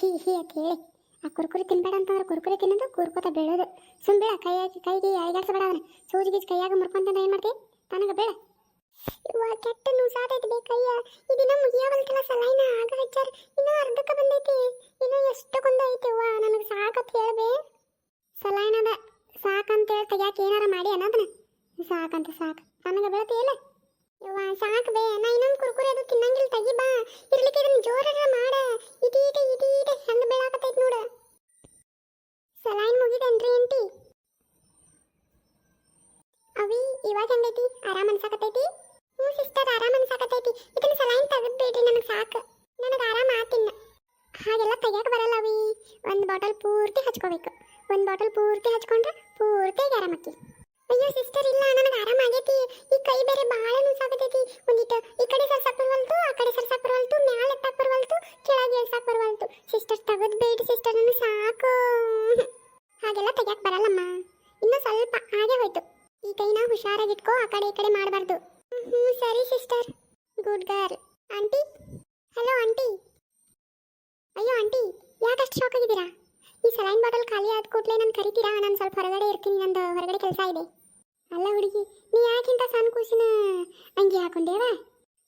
ಸಿಹಿ ಅಂತ ಹೇಳಿ. ಆ ಕುರ್ಕುರಿ ತಿನ್ಬೇಡ ಅಂತಂದ್ರೆ ಕುರ್ಕುರಿ ತಿನ್ನೋದು ಕುರ್ಕೋತ ಬೀಳೋದು ಸುಮ್ ಬೇಡ ಕೈಯಾಗಿ, ಕೈಗೆ ಅಳಿಗಾಡಿಸ್ಬೇಡ ಅವನ. ಸೂಜಿ ಗೀಜ್ ಕೈಯಾಗ ಮುರ್ಕೊಂತಂದ್ರೆ ಏನು ಮಾಡ್ತಿ? ತನಗ ಬೇಡ. ಇವ ಕೆಟ್ಟ ನುಸಾದೈತಿ ಬೇ ಕೈಯ. ಇದಿನ ಮುಗಿಯವಲ್ತಲ್ಲ ಸಲೈನ ಆಗ ಹಚ್ಚಾರ. ಇನ್ನ ಅರ್ಧಕ್ಕೆ ಬಂದೈತಿ. ಇನ್ನ ಎಷ್ಟು ಐತಿ ಅವ್ವ ನನಗೆ ಸಾಕತ್ ಹೇಳ್ಬೆ. ಸಲೈನದ ಸಾಕಂತ ಹೇಳ ತೆಗ್ಯಾಕ ಏನಾರ ಮಾಡಿ ಅನ್ನೋದನ್ನ ಸಾಕಂತ ಸಾಕು. ನನಗೆ ಬೀಳತಿ ಇಲ್ಲ ಯವ್ವ ಸಾಕು ಬೇ, ನಾ ಇನ್ನೊಂದು ಕುರ್ಕುರಿ ಅದು ತಿನ್ನಂಗಿಲ್ಲ, ತೆಗಿ ಬಾ. ಇರ್ಲಿಕ್ಕೆ ಇದನ್ನ ಜೋರರ ಮಾಡ. ಇದೀಟ ಇದೀಟ ಹೆಂಗ್ ಬೀಳಾಕತೈತಿ ನೋಡ. ಸಲೈನ್ ಮುಗಿದೇನ್ರಿ ಅಂಟಿ ಅವಿ, ಇವಾಗ ಹೆಂಗೈತಿ? ಆರಾಮ್ ಅನ್ಸಾಕತೈತಿ ಹ್ಞೂ ಸಿಸ್ಟರ್, ಆರಾಮ್ ಅನ್ಸಾಕತೈತಿ ಇದನ್ನ ಸಲೈನ್ ತೆಗೆದ್ಬೇಡ್ರಿ ನನಗೆ ಸಾಕು. ನನಗೆ ಆರಾಮ ಆತಿನ್ನ. ಹಾಗೆಲ್ಲ ತೆಗಿಯಕ್ಕೆ ಬರಲ್ಲ ಅವಿ. ಒಂದು ಬಾಟಲ್ ಪೂರ್ತಿ ಹಚ್ಕೋಬೇಕು. ಒಂದು ಬಾಟಲ್ ಪೂರ್ತಿ ಹಚ್ಕೊಂಡ್ರೆ ಪೂರ್ತಿಯಾಗಿ ಆರಾಮಕ್ಕಿ. ಅಯ್ಯೋ ಸಿಸ್ಟರ್ ಇಲ್ಲ, ನನಗೆ ಆರಾಮ ಆಗೈತಿ. ಈ ಕೈ ಬೇರೆ ಭಾಳ ಆಗತೈತಿ ಒಂದಿಟ್ಟು ಈ ಕಡೆ ಸರ್ಸಾಕ್ ಬರವಲ್ತು, ಆ ಕಡೆ ಸರ್ಸಾಕ್ ಬರವಲ್ತು, ಮ್ಯಾಲ ಎತ್ತಾಕ್ ಬರವಲ್ತು, ಕೆಳಗೆ ಇಳ್ಸಕ್ ಬರವಲ್ತು. ಸಿಸ್ಟರ್ ತೆಗೆದ್ಬೇಡಿ ಸಿಸ್ಟರ್ ನನಗೆ ಸಾಕು. ಹಾಗೆಲ್ಲ ತೆಗ್ಯಾಕ್ ಬರಲ್ಲಮ್ಮ. ಇನ್ನು ಸ್ವಲ್ಪ ಹಾಗೆ ಹೋಯ್ತು. ಈ ಕೈನ ಹುಷಾರಾಗಿಟ್ಕೋ, ಆ ಕಡೆ ಈ ಕಡೆ ಮಾಡಬಾರ್ದು. ಹ್ಞೂ ಸರಿ sister good girl aunty hello aunty ಅಯ್ಯೋ ಆಂಟಿ ಯಾಕಷ್ಟು ಶಾಕ್ ಆಗಿದ್ದೀರಾ? ಈ ಸಲೈನ್ ಬಾಟಲ್ ಖಾಲಿ ಆದ ಕೂಡಲೇ ನಾನು ಕರಿತೀರಾ? ನಾನು ಸ್ವಲ್ಪ ಹೊರಗಡೆ ಇರ್ತೀನಿ, ನಂದು ಹೊರಗಡೆ ಕೆಲಸ ಇದೆ. ಅಲ್ಲ ಹುಡುಗಿ, ನೀ ಯಾಕಿಂತ ಸಣ್ಣ ಕೂಸಿನ ಅಂಗಿ ಹಾಕೊಂಡೇವ?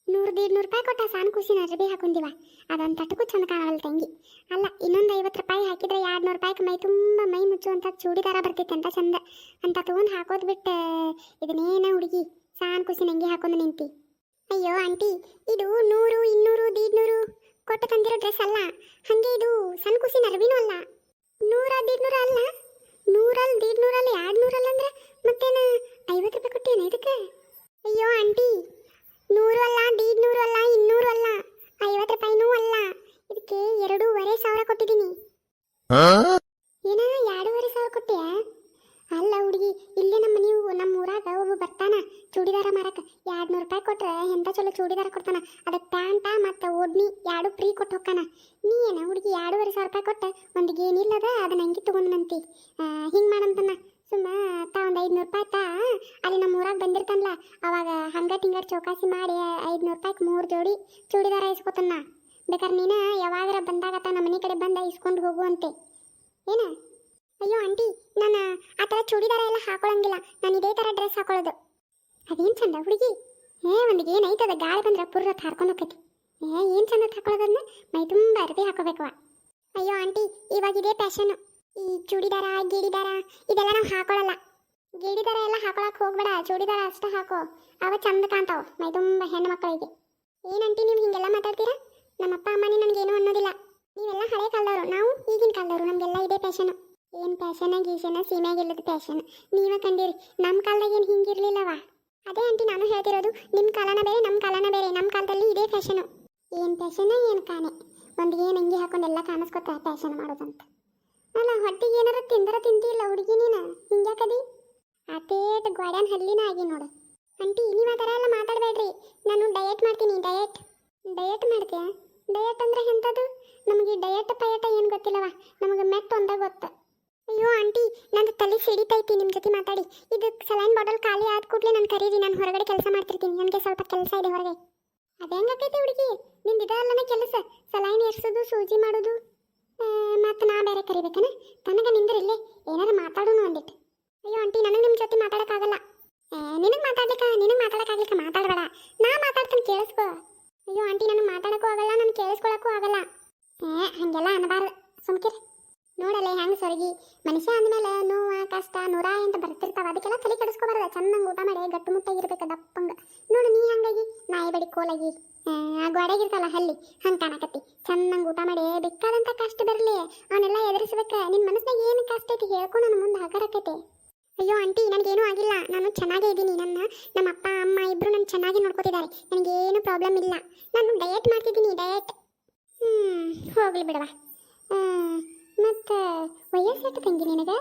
ನೂರು ದೀಡ್ ನೂರು ರೂಪಾಯಿ ಕೊಟ್ಟ ಸಣ್ಣ ಕೂಸಿನ ಅರ್ಬಿ ಹಾಕೊಂಡಿವ? ಅದೊಂದು ತಟಕು ಚಂದ ಕಾಣಲ್ಲ ತಂಗಿ. ಅಲ್ಲ, ಇನ್ನೊಂದು ಐವತ್ತು ರೂಪಾಯಿ ಹಾಕಿದ್ರೆ ಎರಡು ನೂರು ರೂಪಾಯಿಗೆ ಮೈ ತುಂಬ ಮೈ ಮುಚ್ಚುವಂಥ ಚೂಡಿದಾರ ಬರ್ತೈತೆ ಅಂತ ಚಂದ. ಅಂತ ತೊಗೊಂಡು ಹಾಕೋದು ಬಿಟ್ಟು, ಇದನ್ನೇನ ಹುಡುಗಿ ಸಣ್ಣ ಕೂಸಿನ ಅಂಗಿ ಹಾಕೊಂಡು ನಿಂತಿ. ಅಯ್ಯೋ ಆಂಟಿ, ಇದು ನೂರು, ಇನ್ನೂರು, ದೀಡ್ನೂರು ಕೊಟ್ಟು ತಂದಿರೋ ಡ್ರೆಸ್ ಅಲ್ಲ. ಹಂಗೆ ಇದು ಸಣ್ಣ ಕೂಸಿನ ಅರ್ಬಿನೂ ಅಲ್ಲ. ನೂರ ದೀಡ್ನೂರ ಅಲ್ಲ? ನೂರಲ್ಲಿ ದೀಡ್ನೂರಲ್ಲಿ ಎರಡು ನೂರಲ್ಲಿ ಅಂದ್ರೆ ಮತ್ತೇನ ಐವತ್ತು ರೂಪಾಯಿ ಕೊಟ್ಟೇನ ಇದಕ್ಕೆ? ಅಯ್ಯೋ ಆಂಟಿ ನೂರು ಅಲ್ಲ ದೀಡ್ನೂರು ಅಲ್ಲ ಇನ್ನೂರು ಅಲ್ಲ ಐವತ್ತು ರೂಪಾಯಿನೂ ಅಲ್ಲ. ಇದಕ್ಕೆ ಎರಡೂವರೆ ಸಾವಿರ ಕೊಟ್ಟಿದ್ದೀನಿ. ಏನ ಎರಡೂವರೆ ಸಾವಿರ ಕೊಟ್ಟೆ ಅಲ್ಲ ಹುಡುಗಿ ಇಲ್ಲೇ ನಮ್ಮ ನೀವು ನಮ್ಮ ಊರಾಗ ಒಬ್ಬ ಬರ್ತಾನ ಚೂಡಿದಾರ ಮಾರಕ ಎರಡು ನೂರು ರೂಪಾಯಿ ಕೊಟ್ರೆ ಎಂಥ ಚಲೋ ಚೂಡಿದಾರ ಕೊಡ್ತಾನ? ಅದಕ್ಕೆ ಪ್ಯಾಂಟ ಮತ್ತು ಓಡ್ನಿ ಎರಡು ಫ್ರೀ ಕೊಟ್ಟು ಹೋಗ್ತಾನ. ನೀ ಏನ ಹುಡುಗಿ ಎರಡೂವರೆ ಸಾವಿರ ರೂಪಾಯಿ ಕೊಟ್ಟು ಒಂದು ಏನಿಲ್ಲದ ಅದನ್ನ ಅಂಗಿ ತೊಗೊಂಡನಂತಿ ಹಿಂಗೆ ಮಾಡಂತನ. ಸುಮ್ಮ ತಾ ಒಂದು ಐದುನೂರು ರೂಪಾಯಿ ತಾ ಅಲ್ಲಿ ನಮ್ಮ ಊರಾಗ ಬಂದಿರ್ತಾನಲ್ಲ ಅವಾಗ ಹಂಗ ತಿಂಗರ್ ಚೌಕಾಸಿ ಮಾಡಿ ಐದುನೂರು ರೂಪಾಯಿಗೆ ಮೂರು ಜೋಡಿ ಚೂಡಿದಾರ ಇಸ್ಕೊತಾನ. ಬೇಕಾದ್ರೆ ನೀನು ಯಾವಾಗರ ಬಂದಾಗ ತಾ ನಮ್ಮ ಮನೆ ಕಡೆ ಬಂದ ಇಸ್ಕೊಂಡು ಹೋಗುವಂತೆ ಏನ? ಅಯ್ಯೋ ಆಂಟಿ, ನಾನು ಆ ಥರ ಚೂಡಿದಾರ ಎಲ್ಲ ಹಾಕೊಳ್ಳಂಗಿಲ್ಲ ನಾನು ಇದೇ ಥರ ಡ್ರೆಸ್ ಹಾಕೊಳ್ಳೋದು ಅದೇನು ಚಂದ ಹುಡುಗಿ? ಏ ಒಂದಿಗೆ ಏನೈತದ ಗಾಳಿ ಬಂದ್ರೆ ಪುರ್ರ ಹಾರ್ಕೊಂಡು ಹೋಗ್ತೈತಿ. ಏ, ಏನು ಚಂದ ಹಾಕೊಳ್ಳೋದನ್ನ ಮೈ ತುಂಬ ಅರ್ಬಿ ಹಾಕೋಬೇಕು ಅಯ್ಯೋ, ಆಂಟಿ, ಇವಾಗ ಇದೇ ಫ್ಯಾಷನ್ ಈ ಚೂಡಿದಾರ, ಗಿಡಿದಾರ, ಇದೆಲ್ಲ ನಾವು ಹಾಕೊಳ್ಳಲ್ಲ ಗಿಡಿದಾರ ಎಲ್ಲ ಹಾಕೊಳಕ್ ಹೋಗ್ಬೇಡ, ಚೂಡಿದಾರ ಅಷ್ಟೇ ಹಾಕೋ. ಅವ ಚಂದ ಕಾಣ್ತಾವ, ಮೈ ತುಂಬ ಹೆಣ್ಣು ಮಕ್ಕಳಿಗೆ ಆಂಟಿ, ನೀವು ಹಿಂಗೆಲ್ಲ ಮಾತಾಡ್ತೀರಾ? ನಮ್ಮ ಅಪ್ಪ ಅಮ್ಮನೇ ನನಗೇನು ಅನ್ನೋದಿಲ್ಲ. ನೀವೆಲ್ಲ ಹಳೆ ಕಾಲದವರು, ನಾವು ಈಗಿನ ಕಾಲದವರು, ನಮಗೆಲ್ಲ ಇದೇ ಫ್ಯಾಷನು ಏನು ಫ್ಯಾಷನ ಗೀಷನ ಸೀಮೆಯಾಗಿಲ್ಲದ ಫ್ಯಾಷನ್ ನೀವೇ ಕಂಡೀರಿ ನಮ್ಮ ಕಾಲದಾಗ ಏನು ಹಿಂಗಿರ್ಲಿಲ್ಲವ ಅದೇ ಆಂಟಿ, ನಾನು ಹೇಳ್ತಿರೋದು ನಿಮ್ಮ ಕಾಲನ ಬೇರೆ ನಮ್ಮ ಕಾಲನ ಬೇರೆ ನಮ್ಮ ಕಾಲದಲ್ಲಿ ಇದೇ ಫ್ಯಾಷನು. ಏನು ಫ್ಯಾಷನ, ಏನು ಕಾಣೆ ಒಂದು ಏನು ಅಂಗಿ ಹಾಕೊಂಡು ಎಲ್ಲ ಕಾಣಿಸ್ಕೊತ ಫ್ಯಾಷನ್ ಮಾಡೋದಂತ. ಅಲ್ಲ, ಹೊಟ್ಟಿಗೆ ಏನಾರ ತಿಂದರ ತಿಂತಿಲ್ಲ ಹುಡುಗಿ ನೀನು? ಹಿಂಗ್ಯಾಕದಿ? ಅತೇಟ್ ಗ್ವಾಡ್ಯಾನ್ ಹಲ್ಲಿನ ಆಗಿ ನೋಡು. ಆಂಟಿ, ನೀವು ಆ ಥರ ಎಲ್ಲ ಮಾತಾಡಬೇಡ್ರಿ. ನಾನು ಡಯಟ್ ಮಾಡ್ತೀನಿ ಡಯಟ್ ಡಯಟ್ ಮಾಡ್ತೀಯಾ? ಡಯಟ್ ಅಂದ್ರೆ ಎಂಥದ್ದು ನಮಗೆ ಡಯಟ್ ಪಯಟ ಏನು ಗೊತ್ತಿಲ್ಲವ? ನಮಗೆ ಮೆಟ್ ಒಂದ ಗೊತ್ತು. ಅಯ್ಯೋ ನಂದು ತಲೆ ಸಿಡಿತೈತಿ ನಿಮ್ಮ ಜೊತೆ ಮಾತಾಡಿ. ಇದು ಸಲೈನ್ ಬಾಟಲ್ ಖಾಲಿ ಆದ ಕೂಡಲೇ ನಾನು ಕರೀರಿ, ನಾನು ಹೊರಗಡೆ ಕೆಲಸ ಮಾಡ್ತಿರ್ತೀನಿ. ನನಗೆ ಸ್ವಲ್ಪ ಕೆಲಸ ಇದೆ ಹೊರಗೆ. ಅದೇ ಹೆಂಗಾಕೈತಿ ಹುಡುಗಿ? ನಿಂದು ಇದಲ್ಲನ ಕೆಲಸ? ಸಲೈನ್ ಏರ್ಸೋದು, ಸೂಜಿ ಮಾಡೋದು. ಮತ್ತು ನಾ ಬೇರೆ ಕರಿಬೇಕನ? ತನಗೆ ನಿಂದ್ರಿಲ್ಲೇ, ಏನಾರ ಮಾತಾಡೋಣ ಅಂದಿಟ್ಟು ಅಯ್ಯೋ, ಆಂಟಿ, ನನಗೆ ನಿಮ್ಮ ಜೊತೆ ಮಾತಾಡೋಕ್ಕಾಗಲ್ಲ ನಿನಗೆ ಮಾತಾಡ್ಲಿಕ್ಕ ನಿನಗೆ ಮಾತಾಡೋಕ್ಕಾಗ್ಲಿಕ್ಕ ಮಾತಾಡಬೇಡ ನಾ ಮಾತಾಡ್ತೀನಿ ಕೇಳಿಸ್ಕೋ ಅಯ್ಯೋ ಆಂಟಿ ನನಗೆ ಮಾತಾಡೋಕ್ಕೂ ಆಗಲ್ಲ ನಾನು ಕೇಳಿಸ್ಕೊಳಕ್ಕೂ ಆಗಲ್ಲ ಏ ಹಾಗೆಲ್ಲ ಅನ್ನಬಾರ್ದು ಸುಮ್ಕಿರಿ ನೋಡಲ್ಲ ಹೆಂಗ್ ಸೊರಗಿ? ಮನುಷ್ಯ ಅಂದಮೇಲೆ ನೋವ, ಕಷ್ಟ, ನೂರ ಅಂತ ಬರ್ತಿರ್ತಾವ. ಅದಕ್ಕೆಲ್ಲ ತಲೆ ಕೆಡಿಸ್ಕೋಬಾರ್ದು ಚೆನ್ನಾಗಿ ಊಟ ಮಾಡಿ, ಗಟ್ಟು ಮುಟ್ಟಾಗಿರ್ಬೇಕು ದಪ್ಪಂಗ. ನೋಡು ನೀ ಹಂಗಾಗಿ, ನಾಯಿ ಬಡಿ ಕೋಲಾಗಿ. ಆ ಗೋಡೆಗಿರ್ತಲ್ಲ ಹಲ್ಲಿ, ಹಂಗೆ ಕಾಣಕತ್ತಿ. ಚೆನ್ನಾಗಿ ಊಟ ಮಾಡಿ ಬೇಕಾದಂಥ ಕಷ್ಟ ಬರಲಿ. ಅವನ್ನೆಲ್ಲ ಎದುರಿಸ್ಬೇಕು. ನಿನ್ನ ಮನಸ್ಸಿನಾಗ ಏನು ಕಷ್ಟ ಐತಿ ಹೇಳ್ಕೊ ನನ್ನ ಮುಂದೆ ಹಗರಕತೆ. ಅಯ್ಯೋ, ಆಂಟಿ, ನನಗೇನೂ ಆಗಿಲ್ಲ. ನಾನು ಚೆನ್ನಾಗೇ ಇದ್ದೀನಿ. ನನ್ನ, ನಮ್ಮ ಅಪ್ಪ, ಅಮ್ಮ ಇಬ್ಬರು ನನ್ನ ಚೆನ್ನಾಗಿ ನೋಡ್ಕೋತಿದ್ದಾರೆ. ನನಗೇನು ಪ್ರಾಬ್ಲಮ್ ಇಲ್ಲ. ನಾನು ಡಯಟ್ ಮಾಡ್ತಿದ್ದೀನಿ, ಡಯಟ್. ಹ್ಞೂ ಹೋಗಲಿ ಬಿಡವಾ ಮತ್ತು ವಯಸ್ಸೆಷ್ಟು ತಂಗಿ ನಿನಗೆ